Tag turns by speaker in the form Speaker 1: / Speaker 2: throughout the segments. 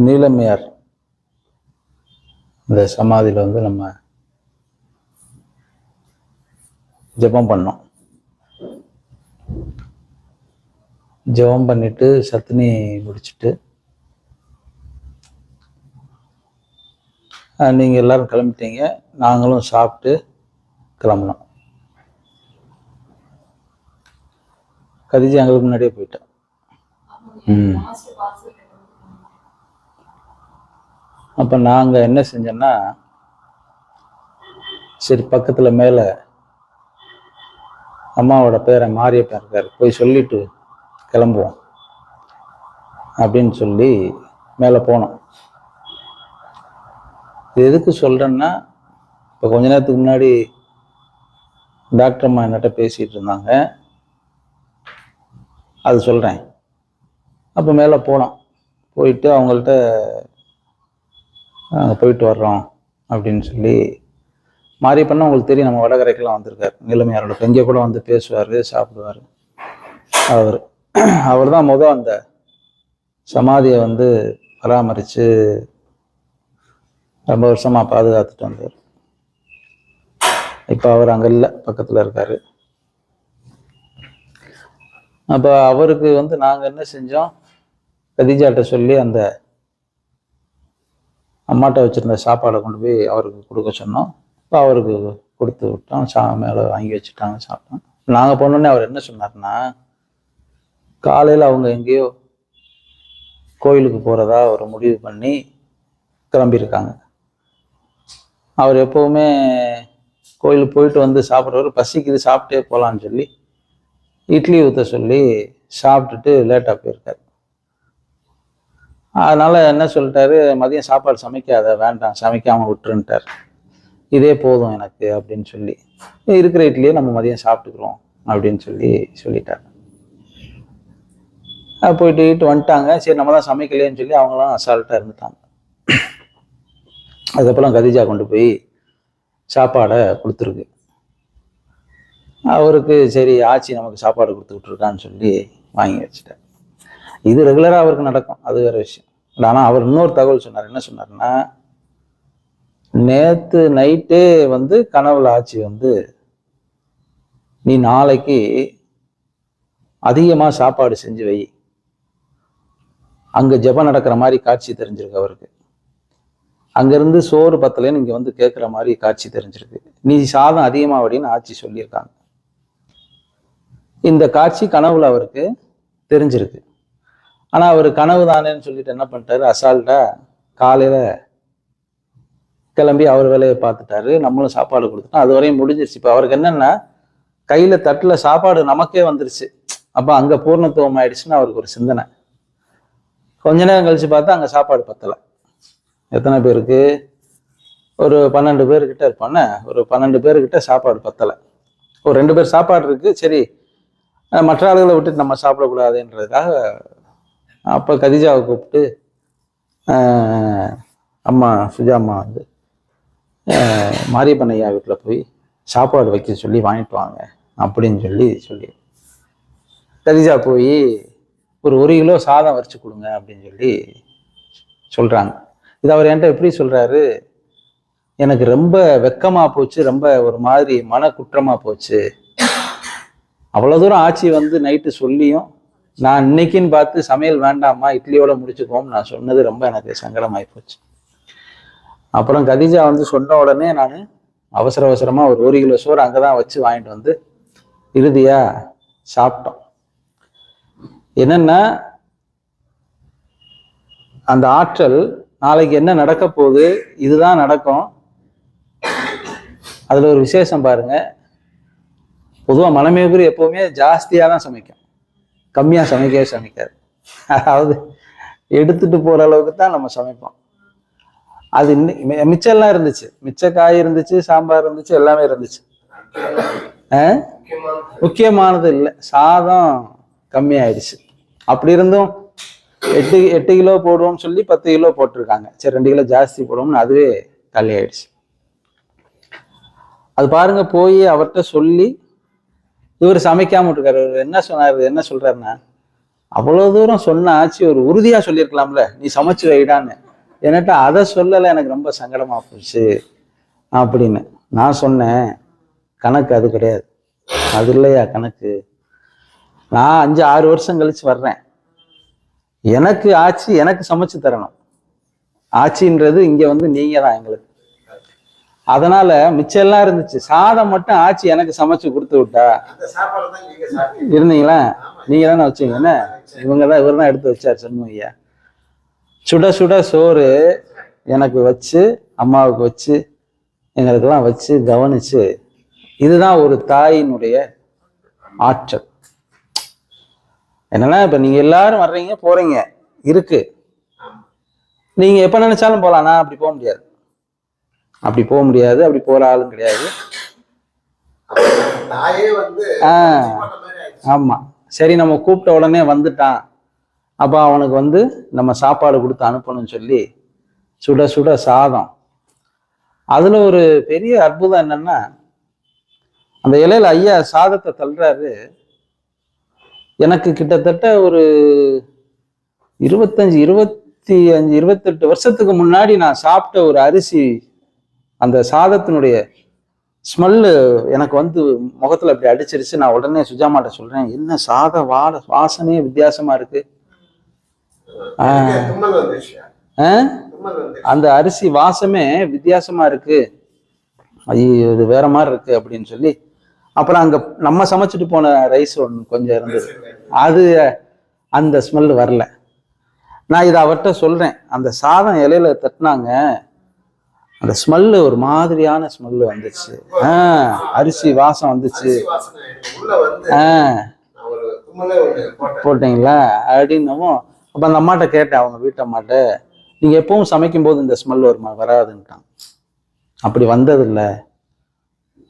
Speaker 1: நீலமையார். இந்த சமாதியில் வந்து நம்ம ஜெபம் பண்ணோம். ஜெபம் பண்ணிட்டு சத்தினி முடிச்சுட்டு அஹ், நீங்க எல்லாரும் கிளம்பிட்டீங்க. நாங்களும் சாப்பிட்டு கிளம்புனோம். கதிஜா எங்களுக்கு முன்னாடியே போயிட்டோம். ம். அப்போ நாங்கள் என்ன செஞ்சோன்னா சரி பக்கத்தில் மேலே அம்மாவோட பேரை மாரியப்பா இருக்கார் போய் சொல்லிட்டு கிளம்புவோம் அப்படின்னு சொல்லி மேலே போனோம். இது எதுக்கு சொல்கிறேன்னா இப்போ கொஞ்ச நேரத்துக்கு முன்னாடி டாக்டர் அம்மா என்கிட்ட பேசிகிட்டு இருந்தாங்க. அது சொல்கிறேன் அப்போ மேலே போனோம். போயிட்டு அவங்கள்ட்ட அங்கே போயிட்டு வர்றோம் அப்படின்னு சொல்லி மாரியப்பண்ணா உங்களுக்கு தெரியும். நம்ம வடகரைக்கெல்லாம் வந்திருக்காரு. நிலைமையாரோட இங்கே கூட வந்து பேசுவார் சாப்பிடுவார். அவர் அவர் தான் முதல் அந்த சமாதியை வந்து பராமரித்து ரொம்ப வருஷமாக பாதுகாத்துட்டு வந்தார். இப்போ அவர் அங்கே இல்லை பக்கத்தில் இருக்கார். அப்போ அவருக்கு வந்து நாங்கள் என்ன செஞ்சோம்? கதிஜாட்ட சொல்லி அந்த அம்மாட்ட வச்சுருந்த சாப்பாடை கொண்டு போய் அவருக்கு கொடுக்க சொன்னோம். இப்போ அவருக்கு கொடுத்து விட்டோம். சா மேலே வாங்கி வச்சுட்டாங்க சாப்பிட்டோம். நாங்கள் போனோடனே அவர் என்ன சொன்னார்னா காலையில் அவங்க எங்கேயோ கோயிலுக்கு போகிறதா ஒரு முடிவு பண்ணி கிளம்பியிருக்காங்க. அவர் எப்போவுமே கோயிலுக்கு போயிட்டு வந்து சாப்பிட்றவர் பசிக்குது சாப்பிட்டே போகலான்னு சொல்லி இட்லி ஊற்ற சொல்லி சாப்பிட்டுட்டு லேட்டாக போயிருக்காரு. அதனால் என்ன சொல்லிட்டாரு மதியம் சாப்பாடு சமைக்காத வேண்டாம் சமைக்காமல் விட்டுருன்ட்டார். இதே போதும் எனக்கு அப்படின்னு சொல்லி இருக்கிற இட்லியே நம்ம மதியம் சாப்பிட்டுக்கிறோம் அப்படின்னு சொல்லி சொல்லிட்டார். போயிட்டு வீட்டு வந்துட்டாங்க. சரி நம்ம தான் சமைக்கலையேன்னு சொல்லி அவங்களாம் அசால்ட்டாக இருந்துட்டாங்க. அதுக்கப்புறம் கதிஜா கொண்டு போய் சாப்பாடை கொடுத்துருக்கு. அவருக்கு சரி ஆச்சி நமக்கு சாப்பாடு கொடுத்துக்கிட்டு இருக்கான்னு சொல்லி வாங்கி வச்சுட்டேன் இது ரெகுலராக அவருக்கு நடக்கும். அது வேற விஷயம். ஆனால் அவர் இன்னொரு தகவல் சொன்னார். என்ன சொன்னார்னா நேற்று நைட்டே வந்து கனவுல ஆட்சி வந்து நீ நாளைக்கு அதிகமாக சாப்பாடு செஞ்சு வை. அங்கே ஜெபம் நடக்கிற மாதிரி காட்சி தெரிஞ்சிருக்கு அவருக்கு. அங்கேருந்து சோறு பத்தலைன்னு இங்கே வந்து கேட்குற மாதிரி காட்சி தெரிஞ்சிருக்கு. நீ சாதம் அதிகமாக அப்படின்னு ஆட்சி சொல்லியிருக்காங்க. இந்த காட்சி கனவுல அவருக்கு தெரிஞ்சிருக்கு. ஆனால் அவர் கனவு தானேன்னு சொல்லிட்டு என்ன பண்ணிட்டாரு? அசால்ட்டா காலையில் கிளம்பி அவர் வேலையை பார்த்துட்டாரு. நம்மளும் சாப்பாடு கொடுத்துட்டோம். அது வரையும் முடிஞ்சிருச்சு. இப்போ அவருக்கு என்னன்னா கையில் தட்டில் சாப்பாடு நமக்கே வந்துருச்சு. அப்போ அங்கே பூர்ணத்துவம் ஆயிடுச்சுன்னு அவருக்கு ஒரு சிந்தனை. கொஞ்ச நேரம் கழிச்சு பார்த்தா அங்கே சாப்பாடு பத்தலை. எத்தனை பேருக்கு? ஒரு பன்னெண்டு பேர்கிட்ட இருப்பானே ஒரு பன்னெண்டு பேர்கிட்ட சாப்பாடு பத்தலை. ஒரு ரெண்டு பேர் சாப்பாடு இருக்குது சரி மற்ற ஆளுகளை விட்டுட்டு நம்ம சாப்பிடக்கூடாதுன்றதுக்காக அப்போ கதிஜாவை கூப்பிட்டு அம்மா சுஜா அம்மா வந்து அஹ், மாரியப்பன் ஐயா வீட்டில் போய் சாப்பாடு வைக்க சொல்லி வாங்கிட்டு வாங்க அப்படின்னு சொல்லி சொல்லி கதிஜா போய் ஒரு ஒரு கிலோ சாதம் வரைச்சு கொடுங்க அப்படின்னு சொல்லி சொல்கிறாங்க இது அவர் என்கிட்ட எப்படி சொல்கிறாரு எனக்கு ரொம்ப வெக்கமாக போச்சு ரொம்ப ஒரு மாதிரி மன குற்றமாக போச்சு. அவ்வளோ தூரம் ஆட்சி வந்து நைட்டு சொல்லியும் நான் இன்னைக்குன்னு பார்த்து சமையல் வேண்டாமா இட்லியோட முடிச்சுக்கோம் நான் சொன்னது ரொம்ப எனக்கு சங்கடமாயி போச்சு. அப்புறம் கதிஜா வந்து சொன்ன உடனே நான் அவசர அவசரமாக ஒரு ஒரு கிலோ சோறு அங்கே தான் வச்சு வாங்கிட்டு வந்து இறுதியாக சாப்பிட்டோம். என்னென்னா அந்த ஆற்றல் நாளைக்கு என்ன நடக்க போகுது இதுதான் நடக்கும். அதில் ஒரு விசேஷம் பாருங்க. பொதுவாக மனமேகுரி எப்போவுமே ஜாஸ்தியாக தான் சமைக்கும். கம்மியாக சமைக்கவே சமைக்காது. அதாவது எடுத்துட்டு போற அளவுக்கு தான் நம்ம சமைப்போம். அது இன்னும் மிச்சம்லாம் இருந்துச்சு. மிச்ச காய் இருந்துச்சு சாம்பார் இருந்துச்சு எல்லாமே இருந்துச்சு. ஆ? முக்கியமானது இல்லை. சாதம் கம்மியாயிடுச்சு அப்படி இருந்தும் எட்டு எட்டு கிலோ போடுவோம்னு சொல்லி பத்து கிலோ போட்டிருக்காங்க. சரி ரெண்டு கிலோ ஜாஸ்தி போடுவோம்னு அதுவே காலி ஆயிடுச்சு அது பாருங்க போய் அவர்கிட்ட சொல்லி இவர் சமைக்காம விட்டுருக்காரு. என்ன சொன்னாரு? என்ன சொல்றாருன்னா அவ்வளோ தூரம் சொன்னாச்சு ஒரு உறுதியாக சொல்லியிருக்கலாம்ல. நீ சமைச்சு வைடான்னு. என்கிட்ட அதை சொல்லலை எனக்கு ரொம்ப சங்கடமாக போச்சு அப்படின்னு. நான் சொன்னேன் கணக்கு அது கிடையாது. அது இல்லையா கணக்கு? நான் அஞ்சு ஆறு வருஷம் கழிச்சு வர்றேன். எனக்கு ஆட்சி எனக்கு சமைச்சு தரணும். ஆட்சின்றது இங்கே வந்து நீங்கள் தான் எங்களுக்கு. அதனால மிச்சம் எல்லாம் இருந்துச்சு. சாதம் மட்டும் ஆட்சி எனக்கு சமைச்சு கொடுத்து விட்டா. இருந்தீங்களா? நீங்க தானே வச்சீங்க. என்ன? இவங்க தான் இவர் தான் எடுத்து வச்சார் சண்முக ஐயா. சுட சுட சோறு எனக்கு வச்சு அம்மாவுக்கு வச்சு எங்களுக்கெல்லாம் வச்சு கவனிச்சு இதுதான் ஒரு தாயினுடைய ஆற்றல். என்னன்னா இப்ப நீங்க எல்லாரும் வர்றீங்க போறீங்க இருக்கு. நீங்க எப்ப நினைச்சாலும் போலாம். நான் அப்படி போக முடியாது. அப்படி போக முடியாது அப்படி போற ஆளும் கிடையாது. ஆமா. சரி நம்ம கூப்பிட்ட உடனே வந்துட்டான். அப்ப அவனுக்கு வந்து நம்ம சாப்பாடு கொடுத்து அனுப்பணும்னு சொல்லி சுட சுட சாதம். அதுல ஒரு பெரிய அற்புதம் என்னன்னா அந்த இலையில ஐயா சாதத்தை தள்ளுறாரு. எனக்கு கிட்டத்தட்ட ஒரு இருபத்தஞ்சு இருபத்தி அஞ்சு இருபத்தெட்டு வருஷத்துக்கு முன்னாடி நான் சாப்பிட்ட ஒரு அரிசி அந்த சாதத்தினுடைய ஸ்மெல்லு எனக்கு வந்து முகத்துல அப்படி அடிச்சிருச்சு. நான் உடனே சுஜாமாட்ட சொல்றேன் என்ன சாத வாட வாசனையே வித்தியாசமா இருக்கு. ஆ. அந்த அரிசி வாசமே வித்தியாசமா இருக்கு. ஐயோ இது வேற மாதிரி இருக்கு அப்படின்னு சொல்லி அப்புறம் அங்க நம்ம சமைச்சிட்டு போன ரைஸ் ஒன்று கொஞ்சம் இருந்தது. அது அந்த ஸ்மெல் வரல. நான் இதை அவர்கிட்ட சொல்றேன் அந்த சாதம் இலையில தட்டினாங்க அந்த ஸ்மெல்லு ஒரு மாதிரியான ஸ்மெல்லு வந்துச்சு. ஆ அரிசி வாசம் வந்துச்சு. ஆ.
Speaker 2: ஒரு
Speaker 1: போட்டீங்களா? அப்படின்னவும் அப்போ அந்த அம்மாட்ட கேட்டேன் அவங்க வீட்டு அம்மாட்ட நீங்க எப்பவும் சமைக்கும் போது இந்த ஸ்மெல் வருமா? வராதுன்ட்டான். அப்படி வந்ததில்லை.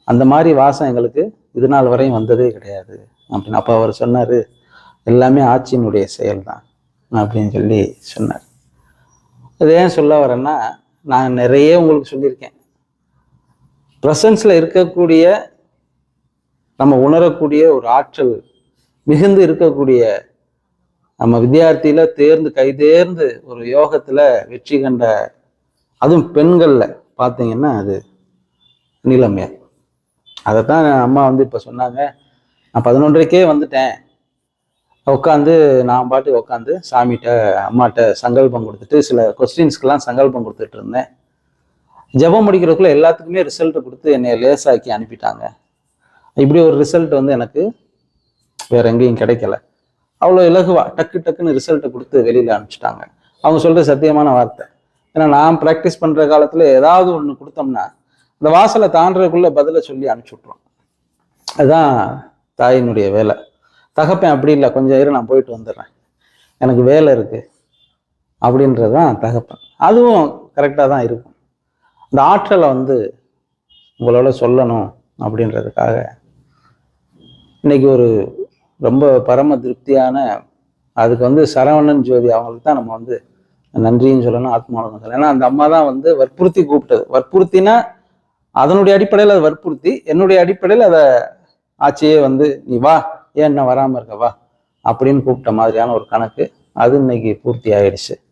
Speaker 1: அந்த மாதிரி வாசம் எங்களுக்கு இது நாள் வரையும் வந்ததே கிடையாது. அப்படின்னு அப்போ அவர் சொன்னாரு எல்லாமே ஆட்சியினுடைய செயல்தான். அப்படின்னு சொல்லி சொன்னார். இது ஏன் சொல்ல வரேன்னா நான் நிறைய உங்களுக்கு சொல்லியிருக்கேன். ப்ரெசன்ஸில் இருக்கக்கூடிய நம்ம உணரக்கூடிய ஒரு ஆற்றல் மிகுந்து இருக்கக்கூடிய நம்ம வித்தியார்த்தியில் தேர்ந்து கைதேர்ந்து ஒரு யோகத்தில் வெற்றி கண்ட அதுவும் பெண்களில் பார்த்தீங்கன்னா அது நிலைமை அதைத்தான் அம்மா வந்து இப்போ சொன்னாங்க. நான் பதினொன்றைக்கே வந்துட்டேன். உட்காந்து நான் பாட்டு உட்காந்து சாமிகிட்ட அம்மாட்ட சங்கல்பம் கொடுத்துட்டு சில கொஸ்டின்ஸ்க்கெல்லாம் சங்கல்பம் கொடுத்துட்டு இருந்தேன். ஜெபம் முடிக்கிறதுக்குள்ள எல்லாத்துக்குமே ரிசல்ட் கொடுத்து என்னை லேசாக்கி அனுப்பிட்டாங்க. இப்படி ஒரு ரிசல்ட் வந்து எனக்கு வேற எங்கேயும் கிடைக்கல. அவ்வளோ இலகுவா டக்கு டக்குன்னு ரிசல்ட்டை கொடுத்து வெளியில் அனுப்பிச்சிட்டாங்க. அவங்க சொல்கிற சத்தியமான வார்த்தை. ஏன்னா நான் ப்ராக்டிஸ் பண்ணுற காலத்தில் ஏதாவது ஒன்று கொடுத்தோம்னா இந்த வாசலை தாண்டுறதுக்குள்ளே பதிலை சொல்லி அனுப்பிச்சி விட்ருவோம் அதுதான் தாயினுடைய வேலை. தகப்பேன் அப்படி இல்லை கொஞ்சம் இரு நான் போயிட்டு வந்துடுறேன். எனக்கு வேலை இருக்குது அப்படின்றது தான் தகப்பன். அதுவும் கரெக்டாக தான் இருக்கும். இந்த ஆற்றலை வந்து உங்களோட சொல்லணும் அப்படின்றதுக்காக இன்னைக்கு ஒரு ரொம்ப பரம திருப்தியான அதுக்கு வந்து சரவணன் ஜோதி அவங்களுக்கு தான் நம்ம வந்து நன்றியும் சொல்லணும் ஆத்மானந்தம் சொல்லணும். ஏன்னா அந்த அம்மா தான் வந்து வற்புறுத்தி கூப்பிட்டது. வற்புறுத்தினா அதனுடைய அடிப்படையில் அதை வற்புறுத்தி என்னுடைய அடிப்படையில் அதை ஆட்சியே வந்து நீ வா ஏன் என்ன வராமல் இருக்க வா? அப்படின்னு கூப்பிட்ட மாதிரியான ஒரு கணக்கு அது இன்னைக்கு பூர்த்தி ஆயிடுச்சு.